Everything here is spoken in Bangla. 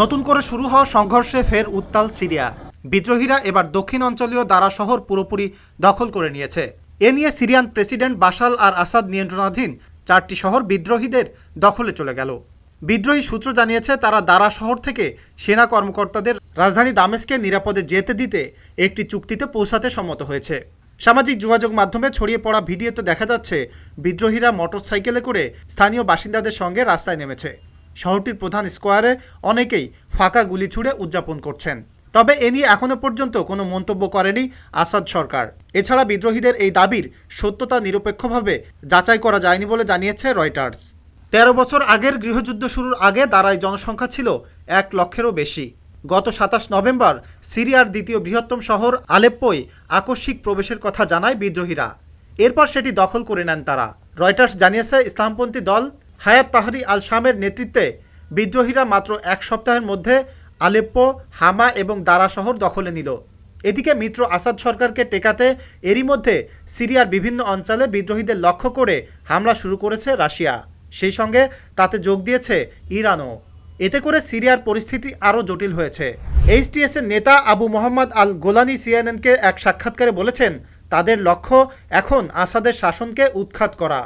নতুন করে শুরু হওয়া সংঘর্ষে ফের উত্তাল সিরিয়া। বিদ্রোহীরা এবার দক্ষিণ অঞ্চলীয় দারা শহর পুরোপুরি দখল করে নিয়েছে। এ নিয়ে Syrian president Bashar al Assad নিয়ন্ত্রণাধীন চারটি শহর বিদ্রোহীদের দখলে চলে গেল। বিদ্রোহী সূত্র জানিয়েছে, তারা দারা শহর থেকে সেনা কর্মকর্তাদের রাজধানী দামেস্কে নিরাপদে যেতে দিতে একটি চুক্তিতে পৌঁছাতে সম্মত হয়েছে। সামাজিক যোগাযোগ মাধ্যমে ছড়িয়ে পড়া ভিডিওতে দেখা যাচ্ছে, বিদ্রোহীরা মোটরসাইকেলে করে স্থানীয় বাসিন্দাদের সঙ্গে রাস্তায় নেমেছে। শহরটির প্রধান স্কোয়ারে অনেকেই ফাঁকা গুলি ছুড়ে উদযাপন করছেন। তবে এ নিয়ে এখনও পর্যন্ত কোনো মন্তব্য করেনি আসাদ সরকার। এছাড়া বিদ্রোহীদের এই দাবির সত্যতা নিরপেক্ষভাবে যাচাই করা যায়নি বলে জানিয়েছে রয়টার্স। তেরো বছর আগের গৃহযুদ্ধ শুরুর আগে দারায় জনসংখ্যা ছিল এক লক্ষেরও বেশি। গত সাতাশ নভেম্বর সিরিয়ার দ্বিতীয় বৃহত্তম শহর আলেপ্পোয় আকস্মিক প্রবেশের কথা জানায় বিদ্রোহীরা। এরপর সেটি দখল করে নেন তারা। রয়টার্স জানিয়েছে, ইসলামপন্থী দল হায়াত তাহরি আল শামের নেতৃত্বে বিদ্রোহীরা মাত্র এক সপ্তাহের মধ্যে আলেপ্পো, হামা এবং দারা শহর দখলে নিল। এদিকে মিত্র আসাদ সরকারকে টেকাতে এরই মধ্যে সিরিয়ার বিভিন্ন অঞ্চলে বিদ্রোহীদের লক্ষ্য করে হামলা শুরু করেছে রাশিয়া। সেই সঙ্গে তাতে যোগ দিয়েছে ইরানও। এতে করে সিরিয়ার পরিস্থিতি আরও জটিল হয়েছে। এইচটিএস এর নেতা আবু মোহাম্মদ আল গোলানি সিএনএনকে এক সাক্ষাৎকারে বলেছেন, তাদের লক্ষ্য এখন আসাদের শাসনকে উৎখাত করা।